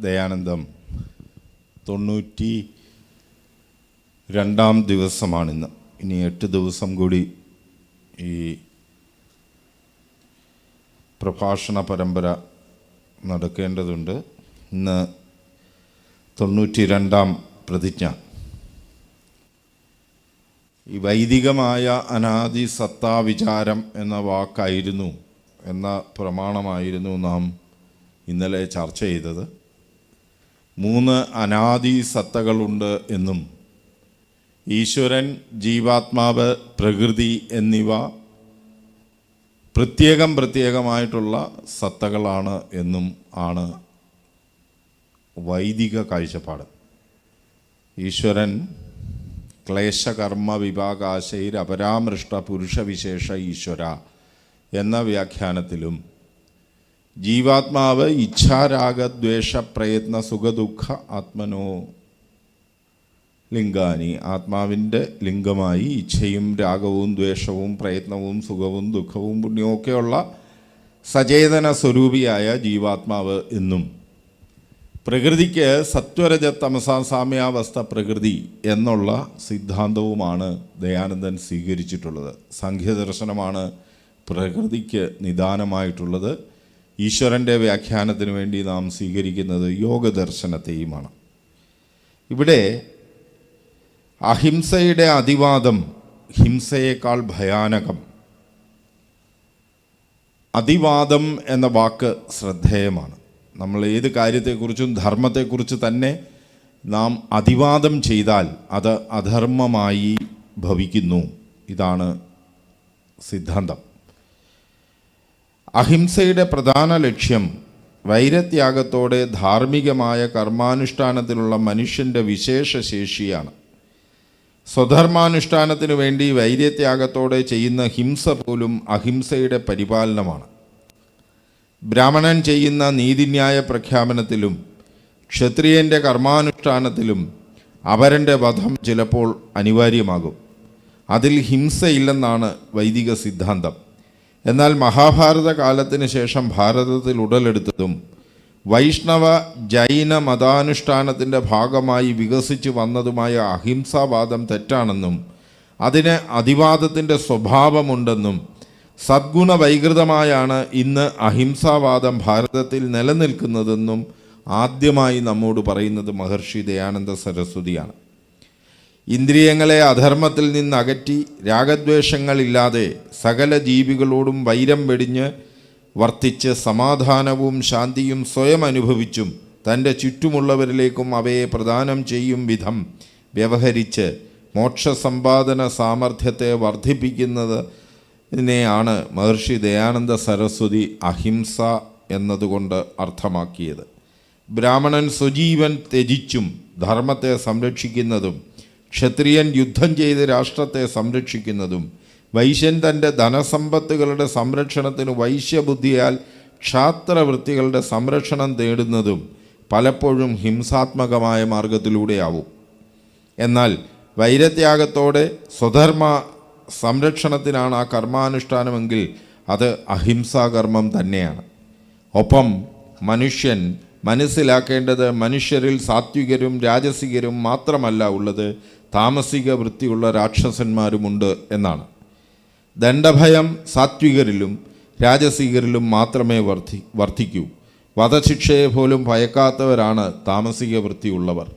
ദയാനന്ദം. തൊണ്ണൂറ്റി രണ്ടാം ദിവസമാണിന്ന്. ഇനി എട്ട് ദിവസം കൂടി ഈ പ്രഭാഷണ പരമ്പര നടക്കേണ്ടതുണ്ട്. ഇന്ന് തൊണ്ണൂറ്റി രണ്ടാം പ്രതിജ്ഞ. ഈ വൈദികമായ അനാദി സത്താ വിചാരം എന്ന വാക്കായിരുന്നു എന്ന പ്രമാണമായിരുന്നു നാം ഇന്നലെ ചർച്ച ചെയ്തത്. മൂന്ന് അനാദി സത്തകളുണ്ട് എന്നും. ഈശ്വരൻ ജീവാത്മാവ് പ്രകൃതി എന്നിവ പ്രത്യേകം പ്രത്യേകമായിട്ടുള്ള സത്തകളാണ് എന്നും ആണ് വൈദിക കാഴ്ചപ്പാട്. ഈശ്വരൻ ക്ലേശകർമ്മ വിഭാഗാശയിൽ അപരാമൃഷ്ട പുരുഷവിശേഷ ഈശ്വര എന്ന വ്യാഖ്യാനത്തിലും ജീവാത്മാവ് ഇച്ഛാരാഗദ്വേഷ പ്രയത്ന സുഖദുഃഖ ആത്മനോ ലിംഗാനി. ആത്മാവിന്റെ ലിംഗമായി ഇച്ഛയും രാഗവും ദ്വേഷവും പ്രയത്നവും സുഖവും ദുഃഖവും പുണ്യവും ഒക്കെയുള്ള സചേതന സ്വരൂപിയായ ജീവാത്മാവ് എന്നും. പ്രകൃതിക്ക് സത്വരജ തമസ സാമ്യാവസ്ഥ പ്രകൃതി എന്നുള്ള സിദ്ധാന്തവുമാണ് ദയാനന്ദൻ സ്വീകരിച്ചിട്ടുള്ളത്. സംഖ്യദർശനമാണ് പ്രകൃതിക്ക് നിദാനമായിട്ടുള്ളത്. ഈശ്വരന്റെ വ്യാഖ്യാനത്തിന് വേണ്ടി നാം സ്വീകരിക്കുന്നത് യോഗദർശനത്തെയുമാണ്. ഇവിടെ അഹിംസയുടെ അതിവാദം ഹിംസയേക്കാൾ ഭയാനകം അതിവാദം എന്ന വാക്ക് ശ്രദ്ധേയമാണ്. നമ്മൾ ഏത് കാര്യത്തെക്കുറിച്ചും ധർമ്മത്തെക്കുറിച്ച് തന്നെ നാം അതിവാദം ചെയ്താൽ അത് അധർമ്മമായി ഭവിക്കുന്നു. ഇതാണ് സിദ്ധാന്തം. അഹിംസയുടെ പ്രധാന ലക്ഷ്യം വൈരത്യാഗത്തോടെ ധാർമ്മികമായ കർമാനുഷ്ഠാനത്തിലുള്ള മനുഷ്യന്റെ വിശേഷ ശേഷിയാണ്. സ്വധർമാനുഷ്ഠാനത്തിനു വേണ്ടി വൈര്യത്യാഗത്തോടെ ചെയ്യുന്ന ഹിംസ പോലും അഹിംസയുടെ പരിപാലനമാണ്. ബ്രാഹ്മണൻ ചെയ്യുന്ന നീതിന്യായ പ്രഖ്യാപനത്തിലും ക്ഷത്രിയന്റെ കർമാനുഷ്ഠാനത്തിലും അവരന്റെ വധം ചിലപ്പോൾ അനിവാര്യമാകും. അതിൽ ഹിംസയില്ലെന്നാണ് വൈദിക സിദ്ധാന്തം. എന്നാൽ മഹാഭാരത കാലത്തിന് ശേഷം ഭാരതത്തിൽ ഉടലെടുത്തതും വൈഷ്ണവ ജൈന മതാനുഷ്ഠാനത്തിന്റെ ഭാഗമായി വികസിച്ചു വന്നതുമായ അഹിംസാവാദം തെറ്റാണെന്നും അതിന് അതിവാദത്തിന്റെ സ്വഭാവമുണ്ടെന്നും സദ്ഗുണ വൈകൃതമായാണ് ഇന്ന് അഹിംസാവാദം ഭാരതത്തിൽ നിലനിൽക്കുന്നതെന്നും ആദ്യമായി നമ്മോട് പറയുന്നത് മഹർഷി ദയാനന്ദ സരസ്വതിയാണ്. ഇന്ദ്രിയങ്ങളെ അധർമ്മത്തിൽ നിന്ന് അകറ്റി രാഗദ്വേഷങ്ങളില്ലാതെ സകല ജീവികളോടും വൈരം വെടിഞ്ഞ് വർത്തിച്ച് സമാധാനവും ശാന്തിയും സ്വയം അനുഭവിച്ചും തന്റെ ചുറ്റുമുള്ളവരിലേക്കും അവയെ പ്രദാനം ചെയ്യും വിധം വ്യവഹരിച്ച് മോക്ഷസമ്പാദന സാമർഥ്യത്തെ വർദ്ധിപ്പിക്കുന്നത് ഇതിനെയാണ് മഹർഷി ദയാനന്ദ സരസ്വതി അഹിംസ എന്നതുകൊണ്ട് അർത്ഥമാക്കിയത്. ബ്രാഹ്മണൻ സ്വജീവൻ ത്യജിച്ചും ധർമ്മത്തെ സംരക്ഷിക്കുന്നതും ക്ഷത്രിയൻ യുദ്ധം ചെയ്ത് രാഷ്ട്രത്തെ സംരക്ഷിക്കുന്നതും വൈശ്യൻ തന്റെ ധനസമ്പത്തുകളുടെ സംരക്ഷണത്തിന് വൈശ്യബുദ്ധിയാൽ ക്ഷാത്രവൃത്തികളുടെ സംരക്ഷണം തേടുന്നതും പലപ്പോഴും ഹിംസാത്മകമായ മാർഗത്തിലൂടെയാവും എന്നാൽ വൈരത്യാഗത്തോടെ സ്വധർമ്മ സംരക്ഷണത്തിനാണ് ആ കർമാനുഷ്ഠാനമെങ്കിൽ അത് അഹിംസാകർമ്മം തന്നെയാണ്. ഒപ്പം മനുഷ്യൻ മനസ്സിലാക്കേണ്ടത് മനുഷ്യരിൽ സാത്വികരും രാജസികരും മാത്രമല്ല ഉള്ളത് താമസിക വൃത്തിയുള്ള രാക്ഷസന്മാരുമുണ്ട് എന്നാണ്. ദണ്ഡഭയം സാത്വികരിലും രാജസികരിലും മാത്രമേ വർദ്ധി വർദ്ധിക്കൂ വധശിക്ഷയെ പോലും ഭയക്കാത്തവരാണ് താമസിക വൃത്തിയുള്ളവർ.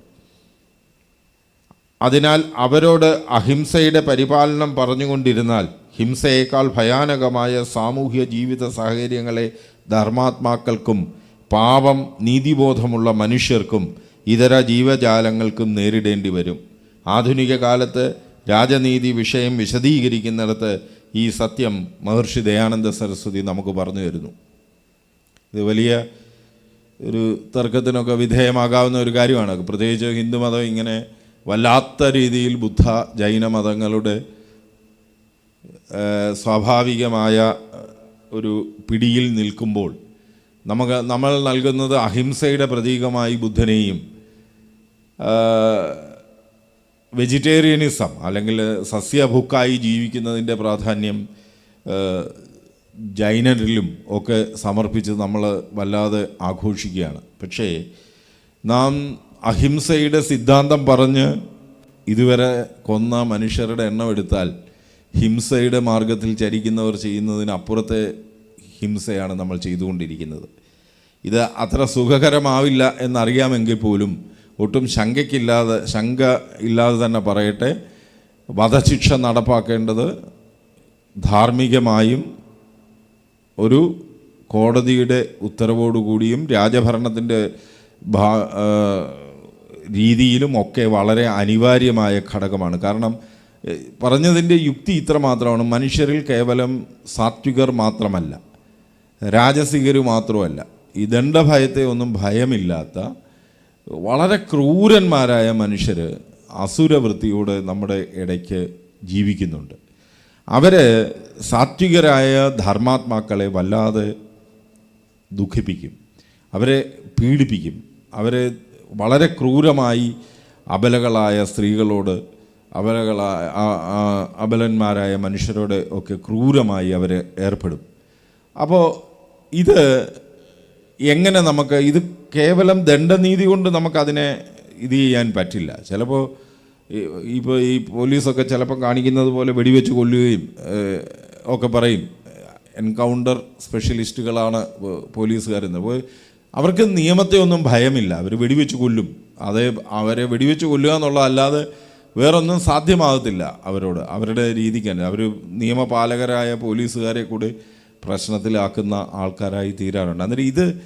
അതിനാൽ അവരോട് അഹിംസയുടെ പരിപാലനം പറഞ്ഞുകൊണ്ടിരുന്നാൽ ഹിംസയേക്കാൾ ഭയാനകമായ സാമൂഹ്യ ജീവിത സാഹചര്യങ്ങളെ ധർമാത്മാക്കൾക്കും പാവം നീതിബോധമുള്ള മനുഷ്യർക്കും ഇതര ജീവജാലങ്ങൾക്കും നേരിടേണ്ടി വരും. ആധുനിക കാലത്ത് രാജനീതി വിഷയം വിശദീകരിക്കുന്നിടത്ത് ഈ സത്യം മഹർഷി ദയാനന്ദ സരസ്വതി നമുക്ക് പറഞ്ഞു തരുന്നു. ഇത് വലിയ ഒരു തർക്കത്തിനൊക്കെ വിധേയമാകാവുന്ന ഒരു കാര്യമാണ്. പ്രത്യേകിച്ച് ഹിന്ദുമതം ഇങ്ങനെ വല്ലാത്ത രീതിയിൽ ബുദ്ധ ജൈന മതങ്ങളുടെ സ്വാഭാവികമായ ഒരു പിടിയിൽ നിൽക്കുമ്പോൾ നമുക്ക് നമ്മൾ നൽകുന്നത് അഹിംസയുടെ പ്രതീകമായി ബുദ്ധനെയും വെജിറ്റേറിയനിസം അല്ലെങ്കിൽ സസ്യഭുക്കായി ജീവിക്കുന്നതിന്റെ പ്രാധാന്യം ജൈനരിലും ഒക്കെ സമർപ്പിച്ച് നമ്മൾ വല്ലാതെ ആഘോഷിക്കുകയാണ്. പക്ഷേ നാം അഹിംസയുടെ സിദ്ധാന്തം പറഞ്ഞ് ഇതുവരെ കൊന്ന മനുഷ്യരുടെ എണ്ണം എടുത്താൽ ഹിംസയുടെ മാർഗത്തിൽ ചരിക്കുന്നവർ ചെയ്യുന്നതിനപ്പുറത്തെ ഹിംസയാണ് നമ്മൾ ചെയ്തുകൊണ്ടിരിക്കുന്നത്. ഇത് അത്ര സുഖകരമാവില്ല എന്നറിയാമെങ്കിൽ പോലും ഒട്ടും ശങ്കയ്ക്കില്ലാതെ ശങ്ക ഇല്ലാതെ തന്നെ പറയട്ടെ. വധശിക്ഷ നടപ്പാക്കേണ്ടത് ധാർമ്മികമായും ഒരു കോടതിയുടെ ഉത്തരവോടുകൂടിയും രാജഭരണത്തിന്റെ ഭാ രീതിയിലും ഒക്കെ വളരെ അനിവാര്യമായ ഘടകമാണ്. കാരണം പറഞ്ഞതിന്റെ യുക്തി ഇത്ര മാത്രമാണ്. മനുഷ്യരിൽ കേവലം സാത്വികർ മാത്രമല്ല രാജസികർ മാത്രമല്ല. ഈ ദണ്ഡഭയത്തെ ഒന്നും ഭയമില്ലാത്ത വളരെ ക്രൂരന്മാരായ മനുഷ്യർ അസുരവൃത്തിയോട് നമ്മുടെ ഇടയ്ക്ക് ജീവിക്കുന്നുണ്ട്. അവർ സാത്വികരായ ധർമാത്മാക്കളെ വല്ലാതെ ദുഃഖിപ്പിക്കും. അവരെ പീഡിപ്പിക്കും. അവരെ വളരെ ക്രൂരമായി അബലകളായ സ്ത്രീകളോട് അബലകളായ അബലന്മാരായ മനുഷ്യരോട് ഒക്കെ ക്രൂരമായി അവർ ഏർപ്പെടും. അപ്പോൾ ഇത് എങ്ങനെ നമുക്ക് ഇത് കേവലം ദണ്ഡനീതി കൊണ്ട് നമുക്കതിനെ ഇത് ചെയ്യാൻ പറ്റില്ല. ചിലപ്പോൾ ഇപ്പോൾ ഈ പോലീസൊക്കെ ചിലപ്പോൾ കാണിക്കുന്നത് പോലെ വെടിവെച്ച് കൊല്ലുകയും ഒക്കെ പറയും. എൻകൗണ്ടർ സ്പെഷ്യലിസ്റ്റുകളാണ് പോലീസുകാരെന്ന്. അപ്പോൾ അവർക്ക് നിയമത്തെ ഒന്നും ഭയമില്ല. അവർ വെടിവെച്ച് കൊല്ലും. അതേ അവരെ വെടിവെച്ച് കൊല്ലുക എന്നുള്ളതല്ലാതെ വേറൊന്നും സാധ്യമാകത്തില്ല അവരോട്. അവരുടെ രീതിക്ക് തന്നെ അവർ നിയമപാലകരായ പോലീസുകാരെ കൂടി പ്രശ്നത്തിലാക്കുന്ന ആൾക്കാരായി തീരാറുണ്ട്. അന്നേരം ഇത്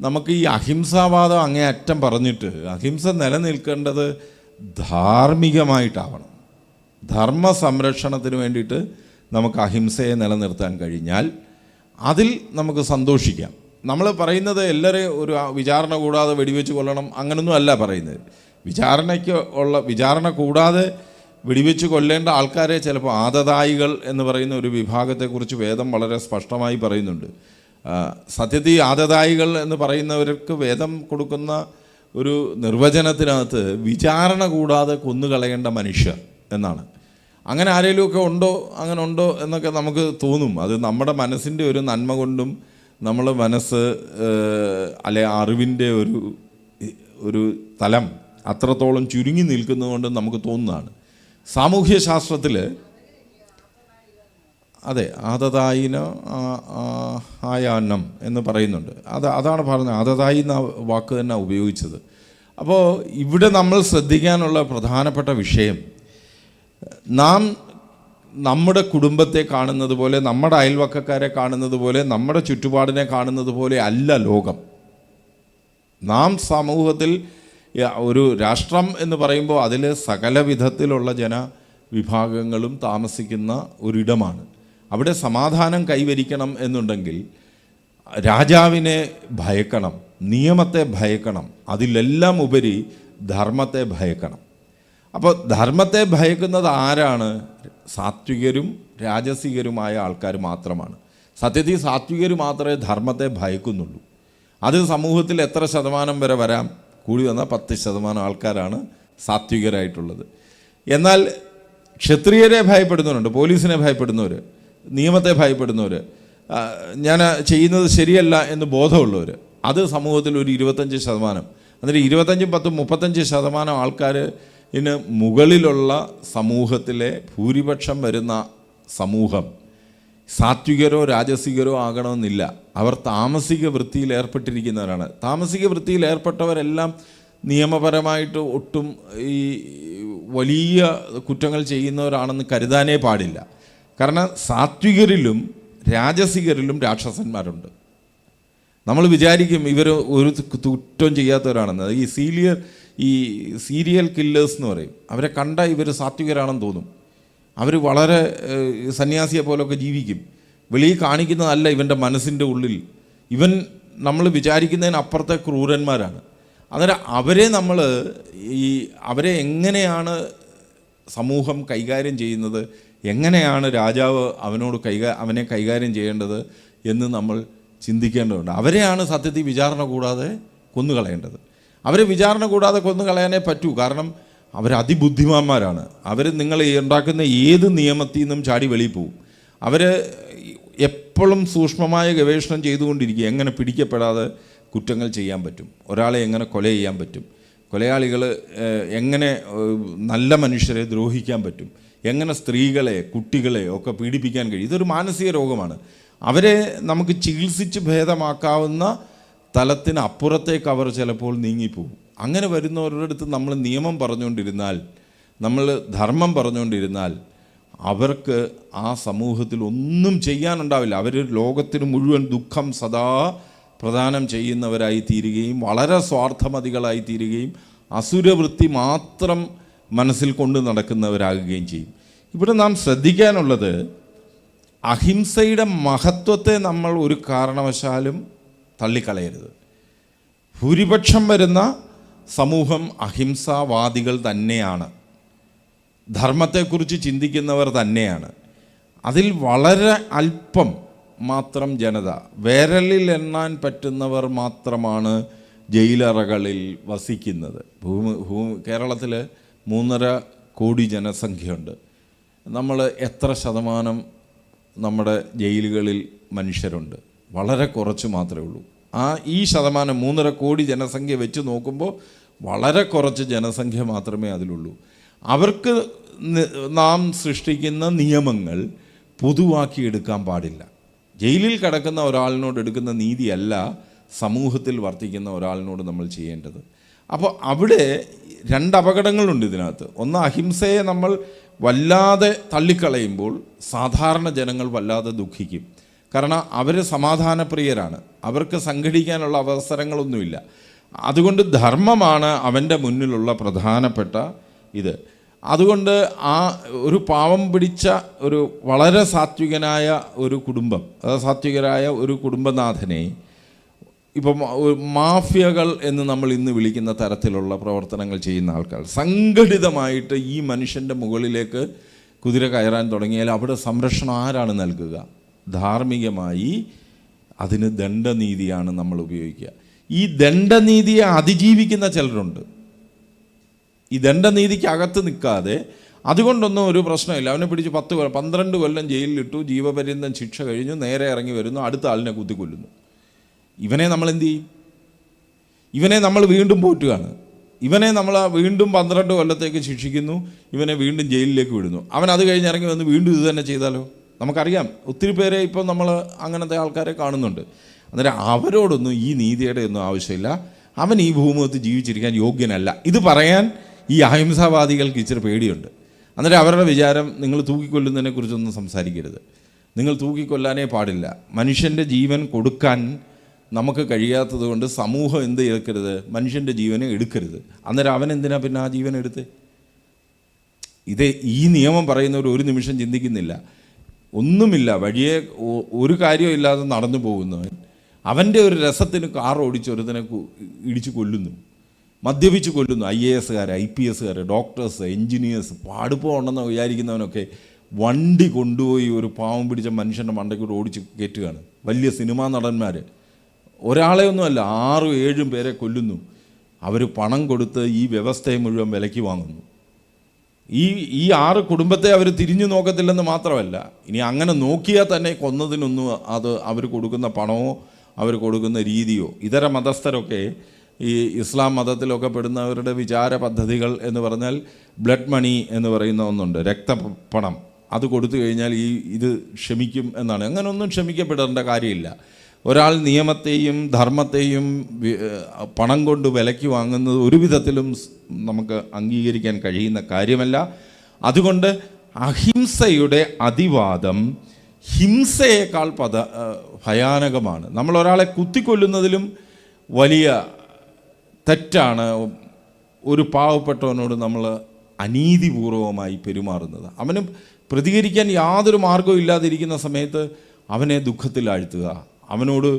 നമുക്ക് ഈ അഹിംസാവാദം അങ്ങേയറ്റം പറഞ്ഞിട്ട് അഹിംസ നിലനിൽക്കേണ്ടത് ധാർമ്മികമായിട്ടാവണം. ധർമ്മ സംരക്ഷണത്തിന് വേണ്ടിയിട്ട് നമുക്ക് അഹിംസയെ നിലനിർത്താൻ കഴിഞ്ഞാൽ അതിൽ നമുക്ക് സന്തോഷിക്കാം. നമ്മൾ പറയുന്നത് എല്ലാവരെയും ഒരു വിചാരണ കൂടാതെ വെടിവെച്ച് കൊല്ലണം അങ്ങനൊന്നും അല്ല പറയുന്നത്. വിചാരണയ്ക്ക് ഉള്ള വിചാരണ കൂടാതെ വെടിവെച്ച് കൊല്ലേണ്ട ആൾക്കാരെ ചിലപ്പോൾ ആദതായികൾ എന്ന് പറയുന്ന ഒരു വിഭാഗത്തെക്കുറിച്ച് വേദം വളരെ സ്പഷ്ടമായി പറയുന്നുണ്ട്. സത്യത്തിൽ ആദതായികൾ എന്ന് പറയുന്നവർക്ക് വേദം കൊടുക്കുന്ന ഒരു നിർവചനത്തിനകത്ത് വിചാരണ കൂടാതെ കൊന്നുകളയേണ്ട മനുഷ്യർ എന്നാണ്. അങ്ങനെ ആരെങ്കിലുമൊക്കെ ഉണ്ടോ അങ്ങനെ ഉണ്ടോ എന്നൊക്കെ നമുക്ക് തോന്നും. അത് നമ്മുടെ മനസ്സിന്റെ ഒരു നന്മ കൊണ്ടും നമ്മൾ മനസ്സ് അല്ലെ അറിവിന്റെ ഒരു ഒരു തലം അത്രത്തോളം ചുരുങ്ങി നിൽക്കുന്നതുകൊണ്ട് നമുക്ക് തോന്നുന്നതാണ്. സാമൂഹ്യ ശാസ്ത്രത്തിൽ അതെ ആദതായിന ആയാന്നം എന്ന് പറയുന്നുണ്ട്. അത് അതാണ് പറഞ്ഞത്. ആദതായി എന്ന വാക്ക് തന്നെ ഉപയോഗിച്ചത്. അപ്പോൾ ഇവിടെ നമ്മൾ ശ്രദ്ധിക്കാനുള്ള പ്രധാനപ്പെട്ട വിഷയം നാം നമ്മുടെ കുടുംബത്തെ കാണുന്നത് പോലെ നമ്മുടെ അയൽവക്കക്കാരെ കാണുന്നത് പോലെ നമ്മുടെ ചുറ്റുപാടിനെ കാണുന്നത് പോലെ അല്ല ലോകം. നാം സമൂഹത്തിൽ ഒരു രാഷ്ട്രം എന്ന് പറയുമ്പോൾ അതിൽ സകല വിധത്തിലുള്ള ജനവിഭാഗങ്ങളും താമസിക്കുന്ന ഒരിടമാണ്. അവിടെ സമാധാനം കൈവരിക്കണം എന്നുണ്ടെങ്കിൽ രാജാവിനെ ഭയക്കണം നിയമത്തെ ഭയക്കണം അതിലെല്ലാം ഉപരി ധർമ്മത്തെ ഭയക്കണം. അപ്പോൾ ധർമ്മത്തെ ഭയക്കുന്നത് ആരാണ്? സാത്വികരും രാജസികരുമായ ആൾക്കാർ മാത്രമാണ്. സത്യത്തിൽ സാത്വികർ മാത്രമേ ധർമ്മത്തെ ഭയക്കുന്നുള്ളൂ. അത് സമൂഹത്തിൽ എത്ര ശതമാനം വരെ വരാം? കൂടി വന്നാൽ പത്ത് ശതമാനം ആൾക്കാരാണ് സാത്വികരായിട്ടുള്ളത്. എന്നാൽ ക്ഷത്രിയരെ ഭയപ്പെടുന്നവരുണ്ട് പോലീസിനെ ഭയപ്പെടുന്നവർ നിയമത്തെ ഭയപ്പെടുന്നവർ ഞാൻ ചെയ്യുന്നത് ശരിയല്ല എന്ന് ബോധമുള്ളവർ അത് സമൂഹത്തിൽ ഒരു ഇരുപത്തഞ്ച് ശതമാനം എന്നിട്ട് ഇരുപത്തഞ്ചും പത്തും മുപ്പത്തഞ്ച് ശതമാനം ആൾക്കാർ ഇന്ന് മുകളിലുള്ള സമൂഹത്തിലെ ഭൂരിപക്ഷം വരുന്ന സമൂഹം സാത്വികരോ രാജസികരോ ആകണമെന്നില്ല. അവർ താമസിക വൃത്തിയിൽ ഏർപ്പെട്ടിരിക്കുന്നവരാണ്. താമസിക വൃത്തിയിൽ ഏർപ്പെട്ടവരെല്ലാം നിയമപരമായിട്ട് ഒട്ടും ഈ വലിയ കുറ്റങ്ങൾ ചെയ്യുന്നവരാണെന്ന് കരുതാനേ പാടില്ല. കാരണം സാത്വികരിലും രാജസികരിലും രാക്ഷസന്മാരുണ്ട്. നമ്മൾ വിചാരിക്കും ഇവർ ഒരു കുറ്റം ചെയ്യാത്തവരാണെന്ന്. ഈ സീലിയർ ഈ സീരിയൽ കില്ലേഴ്സ് എന്ന് പറയും. അവരെ കണ്ട ഇവർ സാത്വികരാണെന്ന് തോന്നും. അവർ വളരെ സന്യാസിയെ പോലൊക്കെ ജീവിക്കും. വെളിയിൽ കാണിക്കുന്നതല്ല ഇവന്റെ മനസ്സിന്റെ ഉള്ളിൽ. ഇവൻ നമ്മൾ വിചാരിക്കുന്നതിനപ്പുറത്തെ ക്രൂരന്മാരാണ്. അന്നേരം അവരെ നമ്മൾ ഈ അവരെ എങ്ങനെയാണ് സമൂഹം കൈകാര്യം ചെയ്യുന്നത്? എങ്ങനെയാണ് രാജാവ് അവനോട് കൈകാ അവനെ കൈകാര്യം ചെയ്യേണ്ടത് എന്ന് നമ്മൾ ചിന്തിക്കേണ്ടതുണ്ട്. അവരെയാണ് സത്യത്തിൽ വിചാരണ കൂടാതെ കൊന്നുകളയേണ്ടത്. അവരെ വിചാരണ കൂടാതെ കൊന്നുകളയാനേ പറ്റൂ. കാരണം അവർ അതിബുദ്ധിമാന്മാരാണ്. അവർ നിങ്ങൾ ഉണ്ടാക്കുന്ന ഏത് നിയമത്തിൽ നിന്നും ചാടി വെളിയിൽ പോവും. അവർ എപ്പോഴും സൂക്ഷ്മമായ ഗവേഷണം ചെയ്തുകൊണ്ടിരിക്കുക. എങ്ങനെ പിടിക്കപ്പെടാതെ കുറ്റങ്ങൾ ചെയ്യാൻ പറ്റും. ഒരാളെ എങ്ങനെ കൊല ചെയ്യാൻ പറ്റും. കൊലയാളികൾ എങ്ങനെ നല്ല മനുഷ്യരെ ദ്രോഹിക്കാൻ പറ്റും. എങ്ങനെ സ്ത്രീകളെ കുട്ടികളെ ഒക്കെ പീഡിപ്പിക്കാൻ കഴിയും. ഇതൊരു മാനസിക രോഗമാണ്. അവരെ നമുക്ക് ചികിത്സിച്ച് ഭേദമാക്കാവുന്ന തലത്തിനപ്പുറത്തേക്ക് അവർ ചിലപ്പോൾ നീങ്ങിപ്പോകും അങ്ങനെ വരുന്നവരുടെ അടുത്ത് നമ്മൾ നിയമം പറഞ്ഞുകൊണ്ടിരുന്നാൽ നമ്മൾ ധർമ്മം പറഞ്ഞുകൊണ്ടിരുന്നാൽ അവർക്ക് ആ സമൂഹത്തിൽ ഒന്നും ചെയ്യാനുണ്ടാവില്ല. അവർ ലോകത്തിന് മുഴുവൻ ദുഃഖം സദാ പ്രദാനം ചെയ്യുന്നവരായി തീരുകയും വളരെ സ്വാർത്ഥമതികളായി തീരുകയും അസുരവൃത്തി മാത്രം മനസ്സിൽ കൊണ്ട് നടക്കുന്നവരാകുകയും ചെയ്യും. ഇവിടെ നാം ശ്രദ്ധിക്കാനുള്ളത് അഹിംസയുടെ മഹത്വത്തെ നമ്മൾ ഒരു കാരണവശാലും തള്ളിക്കളയരുത്. ഭൂരിപക്ഷം വരുന്ന സമൂഹം അഹിംസാവാദികൾ തന്നെയാണ്. ധർമ്മത്തെക്കുറിച്ച് ചിന്തിക്കുന്നവർ തന്നെയാണ്. അതിൽ വളരെ അല്പം മാത്രം ജനത വിരലിൽ എണ്ണാൻ പറ്റുന്നവർ മാത്രമാണ് ജയിലറകളിൽ വസിക്കുന്നത്. ഭൂമി ഭൂമി കേരളത്തിൽ മൂന്നര കോടി ജനസംഖ്യയുണ്ട്. നമ്മൾ എത്ര ശതമാനം നമ്മുടെ ജയിലുകളിൽ മനുഷ്യരുണ്ട്? വളരെ കുറച്ച് മാത്രമേ ഉള്ളൂ. ആ ഈ ശതമാനം മൂന്നര കോടി ജനസംഖ്യ വെച്ച് നോക്കുമ്പോൾ വളരെ കുറച്ച് ജനസംഖ്യ മാത്രമേ അതിലുള്ളൂ. അവർക്ക് നാം സൃഷ്ടിക്കുന്ന നിയമങ്ങൾ പൊതുവാക്കി എടുക്കാൻ പാടില്ല. ജയിലിൽ കിടക്കുന്ന ഒരാളിനോട് എടുക്കുന്ന നീതിയല്ല സമൂഹത്തിൽ വർത്തിക്കുന്ന ഒരാളിനോട് നമ്മൾ ചെയ്യേണ്ടത്. അപ്പോൾ അവിടെ രണ്ട് അപകടങ്ങളുണ്ട് ഇതിനകത്ത്. ഒന്ന് അഹിംസയെ നമ്മൾ വല്ലാതെ തള്ളിക്കളയുമ്പോൾ സാധാരണ ജനങ്ങൾ വല്ലാതെ ദുഃഖിക്കും. കാരണം അവർ സമാധാനപ്രിയരാണ്. അവർക്ക് സംഘടിക്കാനുള്ള അവസരങ്ങളൊന്നുമില്ല. അതുകൊണ്ട് ധർമ്മമാണ് അവന്റെ മുന്നിലുള്ള പ്രധാനപ്പെട്ട ഇത്. അതുകൊണ്ട് ആ ഒരു പാവം പിടിച്ച ഒരു വളരെ സാത്വികനായ ഒരു കുടുംബം അതായത് സാത്വികരായ ഒരു കുടുംബനാഥനെ ഇപ്പം മാഫിയകൾ എന്ന് നമ്മൾ ഇന്ന് വിളിക്കുന്ന തരത്തിലുള്ള പ്രവർത്തനങ്ങൾ ചെയ്യുന്ന ആൾക്കാർ സംഘടിതമായിട്ട് ഈ മനുഷ്യന്റെ മുകളിലേക്ക് കുതിര കയറാൻ തുടങ്ങിയാൽ അവിടെ സംരക്ഷണം ആരാണ് നൽകുക? ധാർമ്മികമായി അതിന് ദണ്ഡനീതിയാണ് നമ്മൾ ഉപയോഗിക്കുക. ഈ ദണ്ഡനീതിയെ അതിജീവിക്കുന്ന ചിലരുണ്ട്. ഈ ദണ്ഡനീതിക്ക് അകത്ത് നിൽക്കാതെ അതുകൊണ്ടൊന്നും ഒരു പ്രശ്നമില്ല. അവനെ പിടിച്ച് പത്ത് കൊല്ലം പന്ത്രണ്ട് കൊല്ലം ജയിലിലിട്ടു ജീവപര്യന്തം ശിക്ഷ കഴിഞ്ഞു നേരെ ഇറങ്ങി വരുന്നു അടുത്ത ആളിനെ കുത്തിക്കൊല്ലുന്നു. ഇവനെ നമ്മൾ എന്ത് ചെയ്യും? ഇവനെ നമ്മൾ വീണ്ടും പോറ്റുകയാണ്. ഇവനെ നമ്മൾ വീണ്ടും പന്ത്രണ്ട് കൊല്ലത്തേക്ക് ശിക്ഷിക്കുന്നു ഇവനെ വീണ്ടും ജയിലിലേക്ക് വിടുന്നു. അവൻ അത് കഴിഞ്ഞ് ഇറങ്ങി വന്ന് വീണ്ടും ഇത് തന്നെ ചെയ്താലോ? നമുക്കറിയാം. ഒത്തിരി പേരെ ഇപ്പോൾ നമ്മൾ അങ്ങനത്തെ ആൾക്കാരെ കാണുന്നുണ്ട്. അന്നേരം അവരോടൊന്നും ഈ നീതിയുടെ ഒന്നും ആവശ്യമില്ല. അവൻ ഈ ഭൂമുഖത്ത് ജീവിച്ചിരിക്കാൻ യോഗ്യനല്ല. ഇത് പറയാൻ ഈ അഹിംസാവാദികൾക്ക് ഇച്ചിരി പേടിയുണ്ട്. അന്നേരം അവരുടെ വിചാരം നിങ്ങൾ തൂക്കിക്കൊല്ലുന്നതിനെ കുറിച്ചൊന്നും സംസാരിക്കരുത്. നിങ്ങൾ തൂക്കിക്കൊല്ലാനേ പാടില്ല. മനുഷ്യന്റെ ജീവൻ കൊടുക്കാൻ നമുക്ക് കഴിയാത്തത് കൊണ്ട് സമൂഹം എന്ത് എടുക്കരുത് മനുഷ്യന്റെ ജീവനെ എടുക്കരുത്. അന്നേരം അവൻ എന്തിനാ പിന്നെ ആ ജീവൻ എടുത്ത് ഇത് ഈ നിയമം പറയുന്നവർ ഒരു നിമിഷം ചിന്തിക്കുന്നില്ല. ഒന്നുമില്ല വഴിയെ ഒരു കാര്യമില്ലാതെ നടന്നു പോകുന്നവൻ അവന്റെ ഒരു രസത്തിന് കാർ ഓടിച്ച് ഒരുതിനെ ഇടിച്ച് കൊല്ലുന്നു. മദ്യപിച്ച് കൊല്ലുന്നു. ഐ എ എസുകാർ ഐ പി എസുകാർ ഡോക്ടേഴ്സ് എൻജിനീയേഴ്സ് പാടുപോകണമെന്ന് വിചാരിക്കുന്നവനൊക്കെ വണ്ടി കൊണ്ടുപോയി ഒരു പാവം പിടിച്ച മനുഷ്യന്റെ മണ്ടയ്ക്കൂടെ ഓടിച്ച് കയറ്റുകയാണ് വലിയ സിനിമാ നടന്മാർ ഒരാളെ ഒന്നുമല്ല ആറും ഏഴും പേരെ കൊല്ലുന്നു. അവർ പണം കൊടുത്ത് ഈ വ്യവസ്ഥയെ മുഴുവൻ വിലയ്ക്ക് വാങ്ങുന്നു. ഈ ഈ ആറ് കുടുംബത്തെ അവർ തിരിഞ്ഞു നോക്കത്തില്ലെന്ന് മാത്രമല്ല ഇനി അങ്ങനെ നോക്കിയാൽ തന്നെ കൊന്നതിനൊന്നും അത് അവർ കൊടുക്കുന്ന പണമോ അവർ കൊടുക്കുന്ന രീതിയോ ഇതര മതസ്ഥരൊക്കെ ഈ ഇസ്ലാം മതത്തിലൊക്കെ പെടുന്നവരുടെ വിചാര പദ്ധതികൾ എന്ന് പറഞ്ഞാൽ ബ്ലഡ് മണി എന്ന് പറയുന്ന ഒന്നുണ്ട് രക്തപണം. അത് കൊടുത്തു കഴിഞ്ഞാൽ ഈ ഇത് ക്ഷമിക്കും എന്നാണ്. അങ്ങനെ ഒന്നും ക്ഷമിക്കപ്പെടേണ്ട കാര്യമില്ല. ഒരാൾ നിയമത്തെയും ധർമ്മത്തെയും പണം കൊണ്ട് വിലയ്ക്ക് വാങ്ങുന്നത് ഒരു വിധത്തിലും നമുക്ക് അംഗീകരിക്കാൻ കഴിയുന്ന കാര്യമല്ല. അതുകൊണ്ട് അഹിംസയുടെ അതിവാദം ഹിംസയേക്കാൾ പദ ഭയാനകമാണ്. നമ്മൾ ഒരാളെ കുത്തിക്കൊല്ലുന്നതിലും വലിയ തെറ്റാണ്. ഒരു പാവപ്പെട്ടവനോട് നമ്മൾ അനീതിപൂർവമായി പെരുമാറുന്നത്. അവന് പ്രതികരിക്കാൻ യാതൊരു മാർഗവും ഇല്ലാതിരിക്കുന്ന സമയത്ത് അവനെ ദുഃഖത്തിലാഴ്ത്തുക. അവനോട്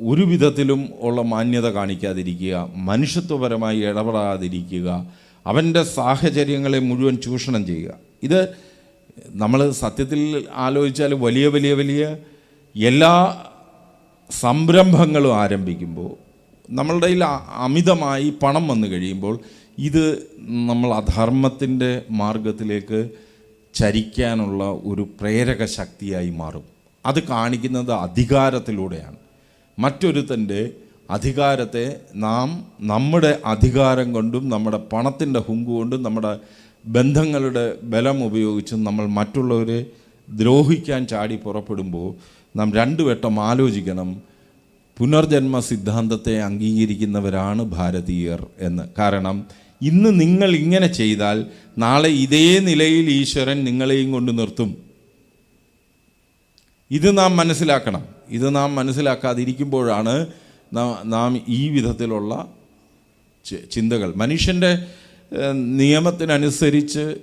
ഒരു വിധത്തിലും ഉള്ള മാന്യത കാണിക്കാതിരിക്കുക മനുഷ്യത്വപരമായി ഇടപെടാതിരിക്കുക അവന്റെ സാഹചര്യങ്ങളെ മുഴുവൻ ചൂഷണം ചെയ്യുക. ഇത് നമ്മൾ സത്യത്തിൽ ആലോചിച്ചാൽ വലിയ വലിയ വലിയ എല്ലാ സംരംഭങ്ങളും ആരംഭിക്കുമ്പോൾ നമ്മളുടെ അമിതമായി പണം വന്നു കഴിയുമ്പോൾ ഇത് നമ്മൾ അധർമ്മത്തിന്റെ മാർഗത്തിലേക്ക് ചരിക്കാനുള്ള ഒരു പ്രേരക ശക്തിയായി മാറും. അത് കാണിക്കുന്നത് അധികാരത്തിലൂടെയാണ്. മറ്റൊരുത്തന്റെ അധികാരത്തെ നാം നമ്മുടെ അധികാരം കൊണ്ടും നമ്മുടെ പണത്തിന്റെ ഹുങ്കു കൊണ്ടും നമ്മുടെ ബന്ധങ്ങളുടെ ബലം ഉപയോഗിച്ചും നമ്മൾ മറ്റുള്ളവരെ ദ്രോഹിക്കാൻ ചാടി പുറപ്പെടുമ്പോൾ നാം രണ്ടു വട്ടം ആലോചിക്കണം പുനർജന്മ സിദ്ധാന്തത്തെ അംഗീകരിക്കുന്നവരാണ് ഭാരതീയർ എന്ന്. കാരണം ഇന്ന് നിങ്ങൾ ഇങ്ങനെ ചെയ്താൽ നാളെ ഇതേ നിലയിൽ ഈശ്വരൻ നിങ്ങളെയും കൊണ്ട് നിർത്തും. ഇത് നാം മനസ്സിലാക്കണം. ഇത് നാം മനസ്സിലാക്കാതിരിക്കുമ്പോഴാണ് നാ- ഈ വിധത്തിലുള്ള ചിന്തകൾ. മനുഷ്യന്റെ നിയമത്തിനനുസരിച്ച്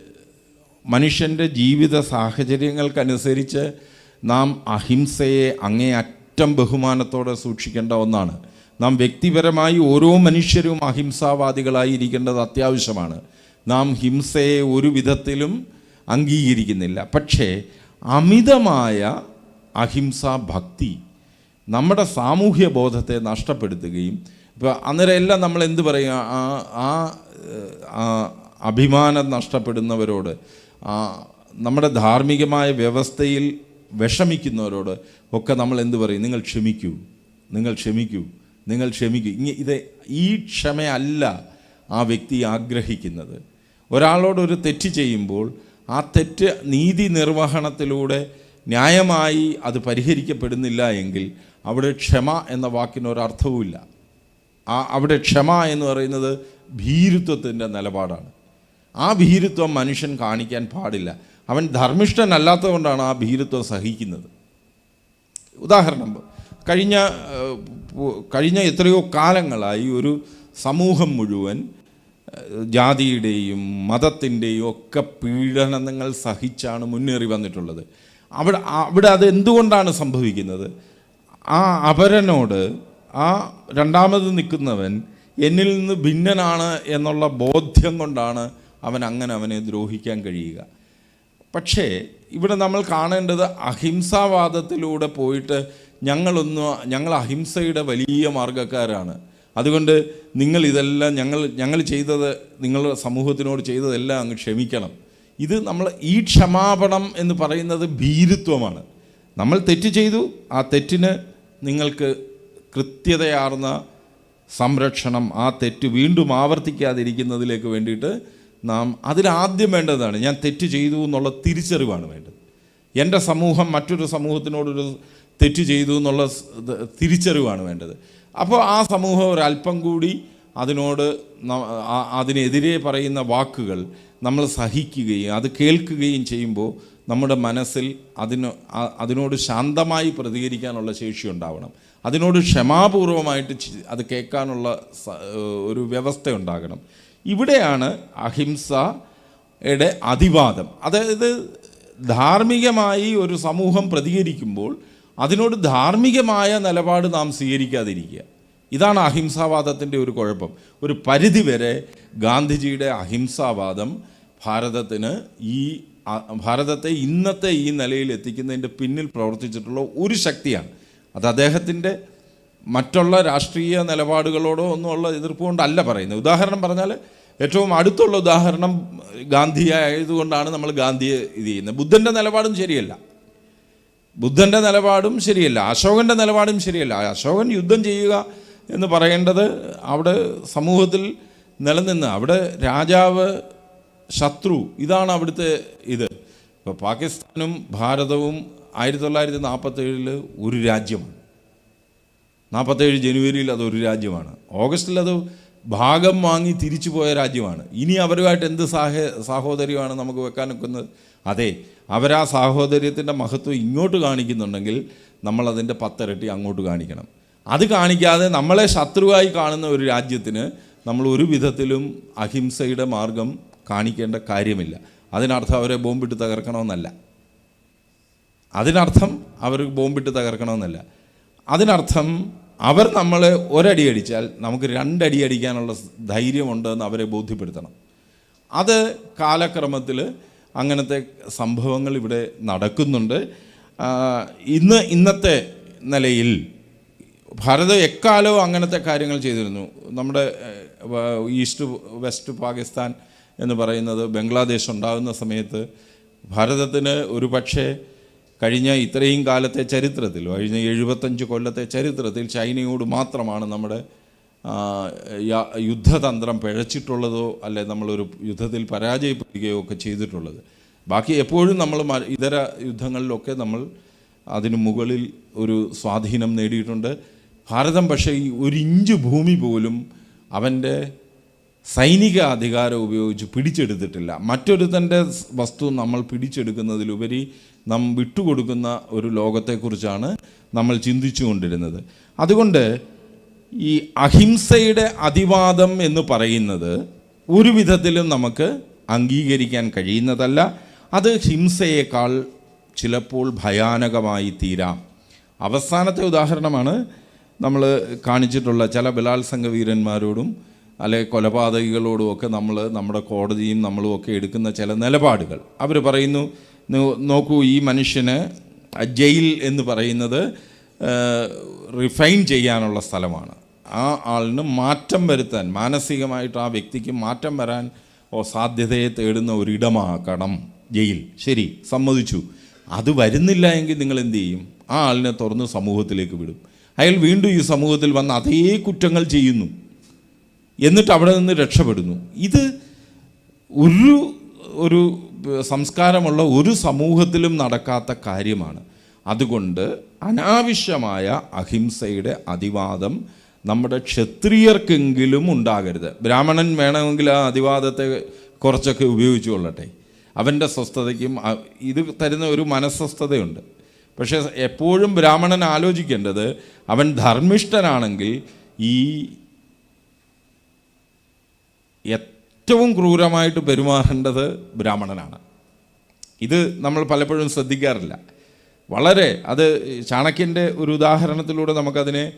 മനുഷ്യന്റെ ജീവിത സാഹചര്യങ്ങൾക്കനുസരിച്ച് നാം അഹിംസയെ അങ്ങേയറ്റം ബഹുമാനത്തോടെ സൂക്ഷിക്കേണ്ട ഒന്നാണ്. നാം വ്യക്തിപരമായി ഓരോ മനുഷ്യരും അഹിംസാവാദികളായിരിക്കേണ്ടത് അത്യാവശ്യമാണ്. നാം ഹിംസയെ ഒരു വിധത്തിലും അംഗീകരിക്കുന്നില്ല. പക്ഷേ അമിതമായ അഹിംസാ ഭക്തി നമ്മുടെ സാമൂഹ്യ ബോധത്തെ നഷ്ടപ്പെടുത്തുകയും ഇപ്പോൾ അന്നേരം എല്ലാം നമ്മൾ എന്ത് പറയുക ആ ആ അഭിമാനം നഷ്ടപ്പെടുന്നവരോട് നമ്മുടെ ധാർമ്മികമായ വ്യവസ്ഥയിൽ വിഷമിക്കുന്നവരോട് ഒക്കെ നമ്മൾ എന്ത് പറയും? നിങ്ങൾ ക്ഷമിക്കൂ നിങ്ങൾ ക്ഷമിക്കൂ നിങ്ങൾ ക്ഷമിക്കൂ. ഇങ്ങ ഇത് ഈ ക്ഷമയല്ല ആ വ്യക്തി ആഗ്രഹിക്കുന്നത്. ഒരാളോടൊരു തെറ്റ് ചെയ്യുമ്പോൾ ആ തെറ്റ് നീതി നിർവഹണത്തിലൂടെ ന്യായമായി അത് പരിഹരിക്കപ്പെടുന്നില്ല എങ്കിൽ അവിടെ ക്ഷമ എന്ന വാക്കിനൊരർത്ഥവുമില്ല ആ അവിടെ ക്ഷമ എന്ന് പറയുന്നത് ഭീരുത്വത്തിന്റെ നിലപാടാണ്. ആ ഭീരുത്വം മനുഷ്യൻ കാണിക്കാൻ പാടില്ല. അവൻ ധർമ്മിഷ്ഠനല്ലാത്തതുകൊണ്ടാണ് ആ ഭീരുത്വം സഹിക്കുന്നത്. ഉദാഹരണം കഴിഞ്ഞ കഴിഞ്ഞ എത്രയോ കാലങ്ങളായി ഒരു സമൂഹം മുഴുവൻ ജാതിയുടെയും മതത്തിന്റെയും ഒക്കെ പീഡനങ്ങൾ സഹിച്ചാണ് മുന്നേറി വന്നിട്ടുള്ളത്. അവിടെ അവിടെ അത് എന്തുകൊണ്ടാണ് സംഭവിക്കുന്നത്? ആ അപരനോട് ആ രണ്ടാമത് നിൽക്കുന്നവൻ എന്നിൽ നിന്ന് ഭിന്നനാണ് എന്നുള്ള ബോധ്യം കൊണ്ടാണ് അവൻ അങ്ങനെ അവനെ ദ്രോഹിക്കാൻ കഴിയുക. പക്ഷേ ഇവിടെ നമ്മൾ കാണേണ്ടത് അഹിംസാവാദത്തിലൂടെ പോയിട്ട് ഞങ്ങളൊന്നും ഞങ്ങൾ അഹിംസയുടെ വലിയ മാർഗക്കാരാണ് അതുകൊണ്ട് നിങ്ങൾ ഇതെല്ലാം ഞങ്ങൾ ഞങ്ങൾ ചെയ്തത് നിങ്ങൾ സമൂഹത്തിനോട് ചെയ്തതെല്ലാം അങ്ങ് ക്ഷമിക്കണം. ഇത് നമ്മൾ ഈ ക്ഷമാപണം എന്ന് പറയുന്നത് ഭീരുത്വമാണ്. നമ്മൾ തെറ്റ് ചെയ്തു ആ തെറ്റിന് നിങ്ങൾക്ക് കൃത്യതയാർന്ന സംരക്ഷണം ആ തെറ്റ് വീണ്ടും ആവർത്തിക്കാതിരിക്കുന്നതിലേക്ക് വേണ്ടിയിട്ട് നാം അതിലാദ്യം വേണ്ടതാണ്. ഞാൻ തെറ്റ് ചെയ്തു എന്നുള്ള തിരിച്ചറിവാണ് വേണ്ടത്. എന്റെ സമൂഹം മറ്റൊരു സമൂഹത്തിനോടൊരു തെറ്റ് ചെയ്തു എന്നുള്ള തിരിച്ചറിവാണ് വേണ്ടത്. അപ്പോൾ ആ സമൂഹം ഒരല്പം കൂടി അതിനോട് അതിനെതിരെ പറയുന്ന വാക്കുകൾ നമ്മൾ സഹിക്കുകയും അത് കേൾക്കുകയും ചെയ്യുമ്പോൾ നമ്മുടെ മനസ്സിൽ അതിന് അതിനോട് ശാന്തമായി പ്രതികരിക്കാനുള്ള ശേഷി ഉണ്ടാവണം. അതിനോട് ക്ഷമാപൂർവമായിട്ട് അത് കേൾക്കാനുള്ള ഒരു വ്യവസ്ഥ ഉണ്ടാകണം. ഇവിടെയാണ് അഹിംസയുടെ അതിവാദം അതായത് ധാർമ്മികമായി ഒരു സമൂഹം പ്രതികരിക്കുമ്പോൾ അതിനോട് ധാർമ്മികമായ നിലപാട് നാം സ്വീകരിക്കാതിരിക്കുക. ഇതാണ് അഹിംസാവാദത്തിന്റെ ഒരു കുഴപ്പം. ഒരു പരിധിവരെ ഗാന്ധിജിയുടെ അഹിംസാവാദം ഭാരതത്തിന് ഈ ഭാരതത്തെ ഇന്നത്തെ ഈ നിലയിൽ എത്തിക്കുന്നതിന്റെ പിന്നിൽ പ്രവർത്തിച്ചിട്ടുള്ള ഒരു ശക്തിയാണ്. അത് അദ്ദേഹത്തിന്റെ മറ്റുള്ള രാഷ്ട്രീയ നിലപാടുകളോടോ ഒന്നുമുള്ള എതിർപ്പ് കൊണ്ടല്ല പറയുന്നത്. ഉദാഹരണം പറഞ്ഞാൽ ഏറ്റവും അടുത്തുള്ള ഉദാഹരണം ഗാന്ധിയായതുകൊണ്ടാണ് നമ്മൾ ഗാന്ധിയെ ഇത് ചെയ്യുന്നത്. ബുദ്ധന്റെ നിലപാടും ശരിയല്ല. ബുദ്ധന്റെ നിലപാടും ശരിയല്ല. അശോകന്റെ നിലപാടും ശരിയല്ല. അശോകൻ യുദ്ധം ചെയ്യുക എന്ന് പറയേണ്ടത് അവിടെ സമൂഹത്തിൽ നിലനിന്ന്. അവിടെ രാജാവ് ശത്രു. ഇതാണ് അവിടുത്തെ ഇത്. ഇപ്പോൾ പാകിസ്ഥാനും ഭാരതവും ആയിരത്തി തൊള്ളായിരത്തി നാൽപ്പത്തേഴിൽ ഒരു രാജ്യമാണ്. നാൽപ്പത്തേഴ് ജനുവരിയിൽ അതൊരു രാജ്യമാണ്. ഓഗസ്റ്റിൽ അത് ഭാഗം വാങ്ങി തിരിച്ചു പോയ രാജ്യമാണ്. ഇനി അവരുമായിട്ട് എന്ത് സാഹ സാഹോദര്യമാണ് നമുക്ക് വെക്കാൻ നിൽക്കുന്നത്? അതെ അവരാ സാഹോദര്യത്തിന്റെ മഹത്വം ഇങ്ങോട്ട് കാണിക്കുന്നുണ്ടെങ്കിൽ നമ്മളതിന്റെ പത്തിരട്ടി അങ്ങോട്ട് കാണിക്കണം. അത് കാണിക്കാതെ നമ്മളെ ശത്രുവായി കാണുന്ന ഒരു രാജ്യത്തിന് നമ്മൾ ഒരു വിധത്തിലും അഹിംസയുടെ മാർഗം കാണിക്കേണ്ട കാര്യമില്ല. അതിനർത്ഥം അവരെ ബോംബിട്ട് തകർക്കണമെന്നല്ല. അതിനർത്ഥം അവർ ബോംബിട്ട് തകർക്കണമെന്നല്ല. അതിനർത്ഥം അവർ നമ്മളെ ഒരടി അടിച്ചാൽ നമുക്ക് രണ്ടടി അടിക്കാനുള്ള ധൈര്യമുണ്ടെന്ന് അവരെ ബോധ്യപ്പെടുത്തണം. അത് കാലക്രമത്തിൽ അങ്ങനത്തെ സംഭവങ്ങൾ ഇവിടെ നടക്കുന്നുണ്ട്. ഇന്ന് ഇന്നത്തെ നിലയിൽ ഭാരതം എക്കാലവും അങ്ങനത്തെ കാര്യങ്ങൾ ചെയ്തിരുന്നു. നമ്മുടെ ഈസ്റ്റ് വെസ്റ്റ് പാകിസ്ഥാൻ എന്ന് പറയുന്നത് ബംഗ്ലാദേശ് ഉണ്ടാകുന്ന സമയത്ത് ഭാരതത്തിന് ഒരു പക്ഷേ കഴിഞ്ഞ ഇത്രയും കാലത്തെ ചരിത്രത്തിൽ കഴിഞ്ഞ എഴുപത്തഞ്ച് കൊല്ലത്തെ ചരിത്രത്തിൽ ചൈനയോട് മാത്രമാണ് നമ്മുടെ യുദ്ധതന്ത്രം പിഴച്ചിട്ടുള്ളതോ അല്ലെ നമ്മളൊരു യുദ്ധത്തിൽ പരാജയപ്പെടുകയോ ഒക്കെ ചെയ്തിട്ടുള്ളത്. ബാക്കി എപ്പോഴും നമ്മൾ ഇതര യുദ്ധങ്ങളിലൊക്കെ നമ്മൾ അതിനു മുകളിൽ ഒരു സ്വാധീനം നേടിയിട്ടുണ്ട്. ഭാരതം പക്ഷേ ഒരു ഇഞ്ച് ഭൂമി പോലും അവന്റെ സൈനിക അധികാരം ഉപയോഗിച്ച് പിടിച്ചെടുത്തിട്ടില്ല. മറ്റൊരുത്തന്റെ വസ്തു നമ്മൾ പിടിച്ചെടുക്കുന്നതിലുപരി നാം വിട്ടുകൊടുക്കുന്ന ഒരു ലോകത്തെക്കുറിച്ചാണ് നമ്മൾ ചിന്തിച്ചുകൊണ്ടിരുന്നത്. അതുകൊണ്ട് ഈ അഹിംസയുടെ അതിവാദം എന്ന് പറയുന്നത് ഒരു വിധത്തിലും നമുക്ക് അംഗീകരിക്കാൻ കഴിയുന്നതല്ല. അത് ഹിംസയേക്കാൾ ചിലപ്പോൾ ഭയാനകമായി തീരാം. അവസാനത്തെ ഉദാഹരണമാണ് നമ്മൾ കാണിച്ചിട്ടുള്ള ചില ബലാത്സംഗ വീരന്മാരോടും അല്ലെ കൊലപാതകികളോടും ഒക്കെ നമ്മൾ നമ്മുടെ കോടതിയും നമ്മളും ഒക്കെ എടുക്കുന്ന ചില നിലപാടുകൾ. അവർ പറയുന്നു നോക്കൂ ഈ മനുഷ്യന് ജയിൽ എന്ന് പറയുന്നത് റിഫൈൻ ചെയ്യാനുള്ള സ്ഥലമാണ്. ആ ആളിന് മാറ്റം വരുത്താൻ മാനസികമായിട്ട് ആ വ്യക്തിക്ക് മാറ്റം വരാൻ സാധ്യതയെ തേടുന്ന ഒരിടമാക്കണം ജയിൽ. ശരി സമ്മതിച്ചു. അത് വരുന്നില്ല എങ്കിൽ നിങ്ങൾ എന്ത് ചെയ്യും? ആ ആളിനെ തുറന്ന് സമൂഹത്തിലേക്ക് വിടും. അയാൾ വീണ്ടും ഈ സമൂഹത്തിൽ വന്ന് അതേ കുറ്റങ്ങൾ ചെയ്യുന്നു. എന്നിട്ട് അവിടെ നിന്ന് രക്ഷപ്പെടുന്നു. ഇത് ഒരു ഒരു സംസ്കാരമുള്ള ഒരു സമൂഹത്തിലും നടക്കാത്ത കാര്യമാണ്. അതുകൊണ്ട് അനാവശ്യമായ അഹിംസയുടെ അതിവാദം നമ്മുടെ ക്ഷത്രിയർക്കെങ്കിലും ഉണ്ടാകരുത്. ബ്രാഹ്മണൻ വേണമെങ്കിൽ ആ അതിവാദത്തെ കുറച്ചൊക്കെ ഉപയോഗിച്ചു കൊള്ളട്ടെ. അവന്റെ സ്വസ്ഥതയ്ക്കും ഇത് തരുന്ന ഒരു മനസ്വസ്ഥതയുണ്ട്. പക്ഷേ എപ്പോഴും ബ്രാഹ്മണൻ ആലോചിക്കേണ്ടത് അവൻ ധർമ്മിഷ്ഠനാണെങ്കിൽ ഈ ഏറ്റവും ക്രൂരമായിട്ട് പെരുമാറേണ്ടത് ബ്രാഹ്മണനാണ്. ഇത് നമ്മൾ പലപ്പോഴും ശ്രദ്ധിക്കാറില്ല. വളരെ അത് ചാണക്യന്റെ ഒരു ഉദാഹരണത്തിലൂടെ നമുക്കതിനെ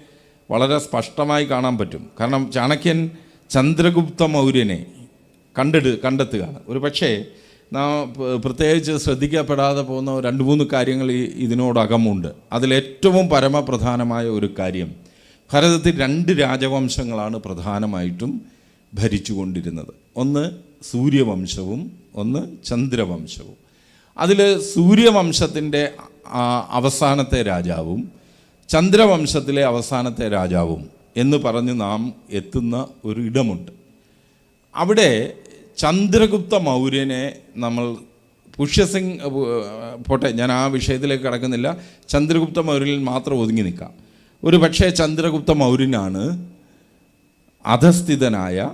വളരെ സ്പഷ്ടമായി കാണാൻ പറ്റും. കാരണം ചാണക്യൻ ചന്ദ്രഗുപ്ത മൗര്യനെ കണ്ടെടു കണ്ടെത്തുകയാണ് ഒരു പക്ഷേ നാം പ്രത്യേകിച്ച് ശ്രദ്ധിക്കപ്പെടാതെ പോകുന്ന രണ്ട് മൂന്ന് കാര്യങ്ങൾ ഈ ഇതിനോടകമുണ്ട്. അതിലേറ്റവും പരമപ്രധാനമായ ഒരു കാര്യം ഭാരതത്തിൽ രണ്ട് രാജവംശങ്ങളാണ് പ്രധാനമായിട്ടും ഭരിച്ചുകൊണ്ടിരുന്നത്. ഒന്ന് സൂര്യവംശവും ഒന്ന് ചന്ദ്രവംശവും. അതിൽ സൂര്യവംശത്തിന്റെ അവസാനത്തെ രാജാവും ചന്ദ്രവംശത്തിലെ അവസാനത്തെ രാജാവും എന്ന് പറഞ്ഞ് നാം എത്തുന്ന ഒരു ഇടമുണ്ട്. അവിടെ ചന്ദ്രഗുപ്ത മൗര്യനെ നമ്മൾ പുഷ്യസിംഗ് പോട്ടെ ഞാൻ ആ വിഷയത്തിലേക്ക് കടക്കുന്നില്ല. ചന്ദ്രഗുപ്ത മൗര്യനിൽ മാത്രം ഒതുങ്ങി നിൽക്കാം. ഒരു പക്ഷേ ചന്ദ്രഗുപ്ത മൗര്യനാണ് അധസ്ഥിതനായ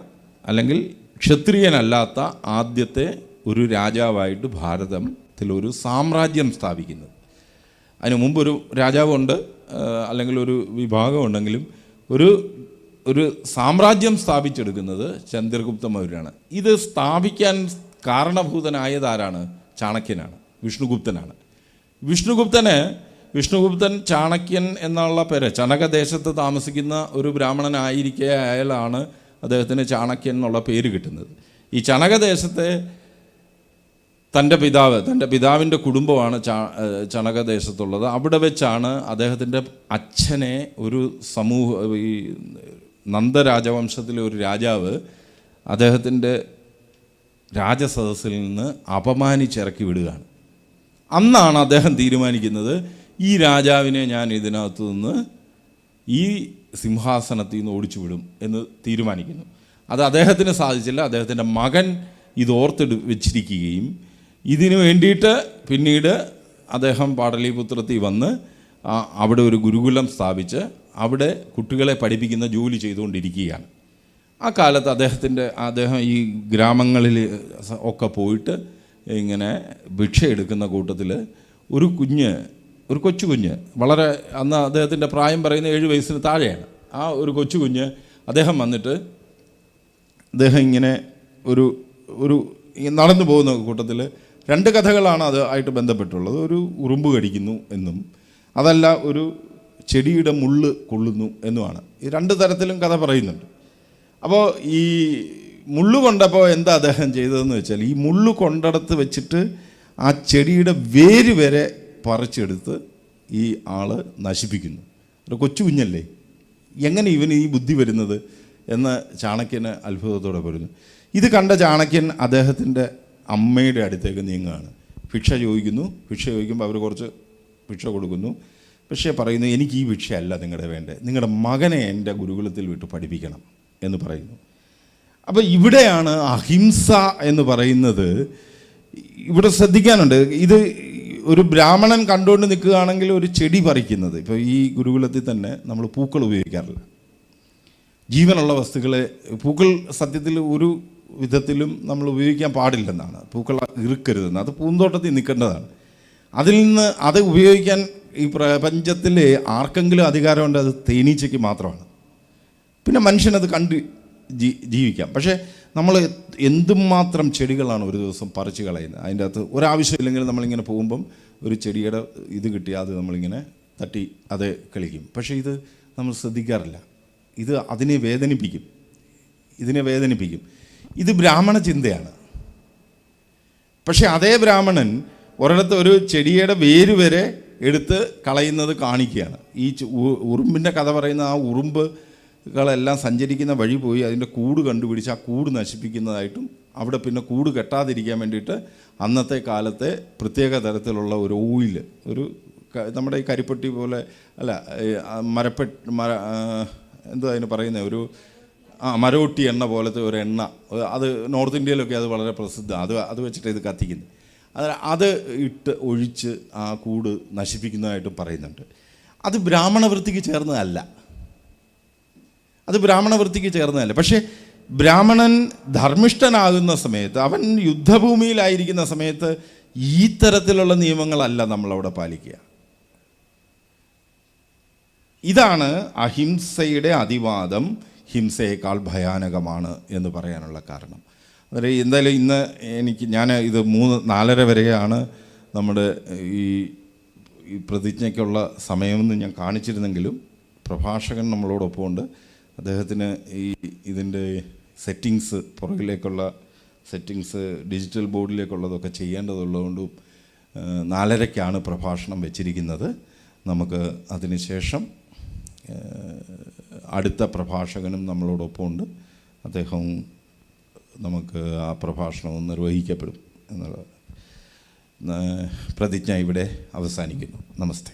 അല്ലെങ്കിൽ ക്ഷത്രിയനല്ലാത്ത ആദ്യത്തെ ഒരു രാജാവായിട്ട് ഭാരതത്തിൽ ഒരു സാമ്രാജ്യം സ്ഥാപിക്കുന്നത് അതിനു മുമ്പ് ഒരു രാജാവുണ്ട് അല്ലെങ്കിൽ ഒരു വിഭാഗം ഉണ്ടെങ്കിലും ഒരു ഒരു സാമ്രാജ്യം സ്ഥാപിച്ചെടുക്കുന്നത് ചന്ദ്രഗുപ്ത മൗര്യനാണ്. ഇത് സ്ഥാപിക്കാൻ കാരണഭൂതനായതാരാണ്? ചാണക്യനാണ് വിഷ്ണുഗുപ്തനാണ്. വിഷ്ണുഗുപ്തന് വിഷ്ണുഗുപ്തൻ ചാണക്യൻ എന്നുള്ള പേര് ചണകദേശത്ത് താമസിക്കുന്ന ഒരു ബ്രാഹ്മണനായിരിക്കെ അയാളാണ് അദ്ദേഹത്തിന് ചാണക്യൻ എന്നുള്ള പേര് കിട്ടുന്നത്. ഈ ചണകദേശത്തെ തന്റെ പിതാവ് തന്റെ പിതാവിന്റെ കുടുംബമാണ് ചാ ചണകദേശത്തുള്ളത്. അവിടെ വെച്ചാണ് അദ്ദേഹത്തിന്റെ അച്ഛനെ ഒരു സമൂഹ ഈ നന്ദരാജവംശത്തിലെ ഒരു രാജാവ് അദ്ദേഹത്തിന്റെ രാജസദസ്സിൽ നിന്ന് അപമാനിച്ചിറക്കി വിടുകയാണ്. അന്നാണ് അദ്ദേഹം തീരുമാനിക്കുന്നത് ഈ രാജാവിനെ ഞാൻ ഇതിനകത്തു നിന്ന് ഈ സിംഹാസനത്തിൽ നിന്ന് ഓടിച്ചു വിടും എന്ന് തീരുമാനിക്കുന്നു. അത് അദ്ദേഹത്തിന് സാധിച്ചില്ല. അദ്ദേഹത്തിന്റെ മകൻ ഇത് ഓർത്തെടു വെച്ചിരിക്കുകയും ഇതിനു വേണ്ടിയിട്ട് പിന്നീട് അദ്ദേഹം പാടലിപുത്രത്തിൽ വന്ന് അവിടെ ഒരു ഗുരുകുലം സ്ഥാപിച്ച് അവിടെ കുട്ടികളെ പഠിപ്പിക്കുന്ന ജോലി ചെയ്തുകൊണ്ടിരിക്കുകയാണ്. ആ കാലത്ത് അദ്ദേഹത്തിന്റെ അദ്ദേഹം ഈ ഗ്രാമങ്ങളിൽ ഒക്കെ പോയിട്ട് ഇങ്ങനെ ഭിക്ഷ എടുക്കുന്ന കൂട്ടത്തിൽ ഒരു കുഞ്ഞ് ഒരു കൊച്ചു കുഞ്ഞ് വളരെ അന്ന് അദ്ദേഹത്തിന്റെ പ്രായം പറയുന്ന ഏഴ് വയസ്സിന് താഴെയാണ്. ആ ഒരു കൊച്ചു കുഞ്ഞ് അദ്ദേഹം വന്നിട്ട് അദ്ദേഹം ഇങ്ങനെ ഒരു ഒരു നടന്നു പോകുന്ന കൂട്ടത്തിൽ രണ്ട് കഥകളാണ് അത് ആയിട്ട് ബന്ധപ്പെട്ടുള്ളത്. ഒരു ഉറുമ്പ് കടിക്കുന്നു എന്നും അതല്ല ഒരു ചെടിയുടെ മുള്ള് കൊള്ളുന്നു എന്നുമാണ്. ഈ രണ്ട് തരത്തിലും കഥ പറയുന്നുണ്ട്. അപ്പോൾ ഈ മുള്ളു കൊണ്ടപ്പോൾ എന്താ അദ്ദേഹം ചെയ്തതെന്ന് വെച്ചാൽ ഈ മുള്ളു കൊണ്ടടത്ത് വെച്ചിട്ട് ആ ചെടിയുടെ വേര് വരെ പറിച്ചെടുത്ത് ഈ ആൾ നശിപ്പിക്കുന്നു. ഒരു കൊച്ചു കുഞ്ഞല്ലേ? എങ്ങനെ ഇവന് ഈ ബുദ്ധി വരുന്നത് എന്ന് ചാണക്യന് അത്ഭുതത്തോടെ പറയുന്നു. ഇത് കണ്ട ചാണക്യൻ അദ്ദേഹത്തിന്റെ അമ്മയുടെ അടുത്തേക്ക് നീങ്ങുകയാണ്. ഭിക്ഷ ചോദിക്കുന്നു. ഭിക്ഷ ചോദിക്കുമ്പോൾ അവർ കുറച്ച് ഭിക്ഷ കൊടുക്കുന്നു. പക്ഷേ പറയുന്നു എനിക്ക് ഈ ഭിക്ഷയല്ല നിങ്ങളുടെ വേണ്ടത് നിങ്ങളുടെ മകനെ എന്റെ ഗുരുകുലത്തിൽ വിട്ട് പഠിപ്പിക്കണം എന്ന് പറയുന്നു. അപ്പോൾ ഇവിടെയാണ് അഹിംസ എന്ന് പറയുന്നത്. ഇവിടെ ശ്രദ്ധിക്കാനുണ്ട്. ഇത് ഒരു ബ്രാഹ്മണൻ കണ്ടുകൊണ്ട് നിൽക്കുകയാണെങ്കിൽ ഒരു ചെടി പറിക്കുന്നത്. ഇപ്പോൾ ഈ ഗുരുകുലത്തിൽ തന്നെ നമ്മൾ പൂക്കൾ ഉപയോഗിക്കാറില്ല. ജീവനുള്ള വസ്തുക്കളെ പൂക്കൾ സത്യത്തിൽ ഒരു വിധത്തിലും നമ്മൾ ഉപയോഗിക്കാൻ പാടില്ലെന്നാണ്. പൂക്കൾ ഇറുക്കരുതെന്ന്. അത് പൂന്തോട്ടത്തിൽ നിൽക്കേണ്ടതാണ്. അതിൽ നിന്ന് അത് ഉപയോഗിക്കാൻ ഈ പ്രപഞ്ചത്തിൽ ആർക്കെങ്കിലും അധികാരമുണ്ട് അത് തേനീച്ചയ്ക്ക് മാത്രമാണ്. പിന്നെ മനുഷ്യനത് കണ്ട് ജീവിക്കാം. പക്ഷേ നമ്മൾ എന്തുമാത്രം ചെടികളാണ് ഒരു ദിവസം പറിച്ച് കളയുന്നത്? അതിന്റെ അകത്ത് ഒരാവശ്യമില്ലെങ്കിൽ നമ്മളിങ്ങനെ പോകുമ്പം ഒരു ചെടിയുടെ ഇത് കിട്ടി അത് നമ്മളിങ്ങനെ തട്ടി അത് കളിക്കും. പക്ഷേ ഇത് നമ്മൾ ശ്രദ്ധിക്കാറില്ല. ഇത് അതിനെ വേദനിപ്പിക്കും. ഇതിനെ വേദനിപ്പിക്കും. ഇത് ബ്രാഹ്മണ ചിന്തയാണ്. പക്ഷേ അതേ ബ്രാഹ്മണൻ ഒരിടത്ത് ഒരു ചെടിയുടെ വേര് വരെ എടുത്ത് കളയുന്നത് കാണിക്കുകയാണ്. ഈ ഉറുമ്പിന്റെ കഥ പറയുന്ന ആ ഉറുമ്പുകളെല്ലാം സഞ്ചരിക്കുന്ന വഴി പോയി അതിന്റെ കൂട് കണ്ടുപിടിച്ച് ആ കൂട് നശിപ്പിക്കുന്നതായിട്ടും അവിടെ പിന്നെ കൂട് കെട്ടാതിരിക്കാൻ വേണ്ടിയിട്ട് അന്നത്തെ കാലത്തെ പ്രത്യേക തരത്തിലുള്ള ഒരു ഓയിൽ ഒരു നമ്മുടെ ഈ കരിപ്പട്ടി പോലെ അല്ല മരപ്പെട്ട് മര എന്താ അതിന് പറയുന്നത് ഒരു ആ മരവൊട്ടി എണ്ണ പോലത്തെ ഒരു എണ്ണ അത് നോർത്ത് ഇന്ത്യയിലൊക്കെ അത് വളരെ പ്രസിദ്ധമാണ് അത് അത് വെച്ചിട്ട് ഇത് കത്തിക്കുന്നത് അത് അത് ഇട്ട് ഒഴിച്ച് ആ കൂട് നശിപ്പിക്കുന്നതായിട്ടും പറയുന്നുണ്ട്. അത് ബ്രാഹ്മണവൃത്തിക്ക് ചേർന്നതല്ല. അത് ബ്രാഹ്മണ വൃത്തിക്ക് ചേർന്നതല്ല. പക്ഷേ ബ്രാഹ്മണൻ ധർമ്മിഷ്ഠനാകുന്ന സമയത്ത് അവൻ യുദ്ധഭൂമിയിലായിരിക്കുന്ന സമയത്ത് ഈ തരത്തിലുള്ള നിയമങ്ങളല്ല നമ്മളവിടെ പാലിക്കുക. ഇതാണ് അഹിംസയുടെ അതിവാദം ഹിംസയേക്കാൾ ഭയാനകമാണ് എന്ന് പറയാനുള്ള കാരണം. അതായത് എന്തായാലും ഇന്ന് എനിക്ക് ഞാൻ ഇത് മൂന്ന് നാലര വരെയാണ് നമ്മുടെ ഈ പ്രതിജ്ഞയ്ക്കുള്ള സമയമെന്ന് ഞാൻ കാണിച്ചിരുന്നെങ്കിലും പ്രഭാഷകൻ നമ്മളോടൊപ്പം ഉണ്ട് അദ്ദേഹത്തിന് ഈ ഇതിന്റെ സെറ്റിങ്സ് പുറകിലേക്കുള്ള സെറ്റിങ്സ് ഡിജിറ്റൽ ബോർഡിലേക്കുള്ളതൊക്കെ ചെയ്യേണ്ടതുള്ളതുകൊണ്ടും നാലരയ്ക്കാണ് പ്രഭാഷണം വെച്ചിരിക്കുന്നത്. നമുക്ക് അതിനുശേഷം ശേഷം അടുത്ത പ്രഭാഷകനും നമ്മളോടൊപ്പം ഉണ്ട് അദ്ദേഹം നമുക്ക് ആ പ്രഭാഷണവും നിർവഹിക്കപ്പെടും എന്നുള്ള പ്രതിജ്ഞ ഇവിടെ അവസാനിക്കുന്നു. നമസ്തേ.